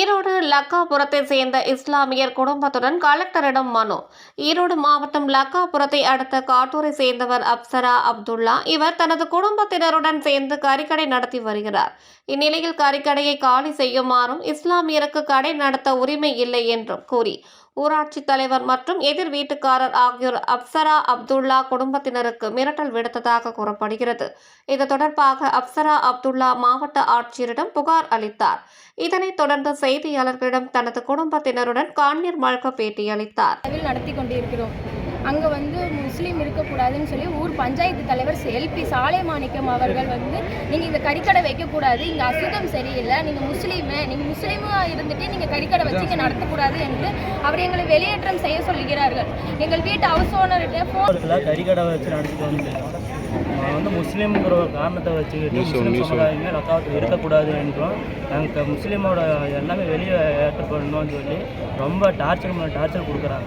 லக்காபுரத்தை சேர்ந்த இஸ்லாமியர் குடும்பத்துடன் கலெக்டரிடம் மனு. ஈரோடு மாவட்டம் லக்காபுரத்தை அடுத்த காட்டூரை சேர்ந்தவர் அப்சரா அப்துல்லா. இவர் தனது குடும்பத்தினருடன் சேர்ந்து கறிக்கடை நடத்தி வருகிறார். இந்நிலையில் கறிக்கடையை காலி செய்யுமாறும் இஸ்லாமியருக்கு கடை நடத்த உரிமை இல்லை என்றும் கூறி ஊராட்சி தலைவர் மற்றும் எதிர் வீட்டுக்காரர் ஆகியோர் அப்சரா அப்துல்லா குடும்பத்தினருக்கு மிரட்டல் விடுத்ததாக கூறப்படுகிறது. இது தொடர்பாக அப்சரா அப்துல்லா மாவட்ட ஆட்சியரிடம் புகார் அளித்தார். இதனைத் தொடர்ந்து செய்தியாளர்களிடம் தனது குடும்பத்தினருடன் காண்ணீர் மல்க பேட்டியளித்தார். நடத்தி கொண்டிருக்கிறோம். அங்கே வந்து முஸ்லீம் இருக்கக்கூடாதுன்னு சொல்லி ஊர் பஞ்சாயத்து தலைவர் எல்பி சாலை மாணிக்கம் அவர்கள் வந்து நீங்கள் இந்த கறிக்கடை வைக்கக்கூடாது இங்கே அசுத்தம் சரியில்லை நீங்கள் முஸ்லீமு நீங்கள் முஸ்லீமாக இருந்துட்டு நீங்கள் கறிக்கடை வச்சு இங்கே நடத்தக்கூடாது என்று அவர் எங்களை வெளியேற்றம் செய்ய சொல்கிறார்கள் எங்கள் வீட்டு ஹவுஸ் ஓனர்கிட்ட ஃபோன் கறிக்கடை வச்சு நடத்திட்டு வந்து முஸ்லீம்ங்கிற ஒரு காரணத்தை வச்சுக்கிட்டு முஸ்லீம் சமுதாயமே லக்காவத்தில் இருக்கக்கூடாது என்றும் நாங்கள் முஸ்லீமோட எல்லாமே வெளியே ஏற்றப்படணும்னு சொல்லி ரொம்ப டார்ச்சர் டார்ச்சர் கொடுக்குறாங்க.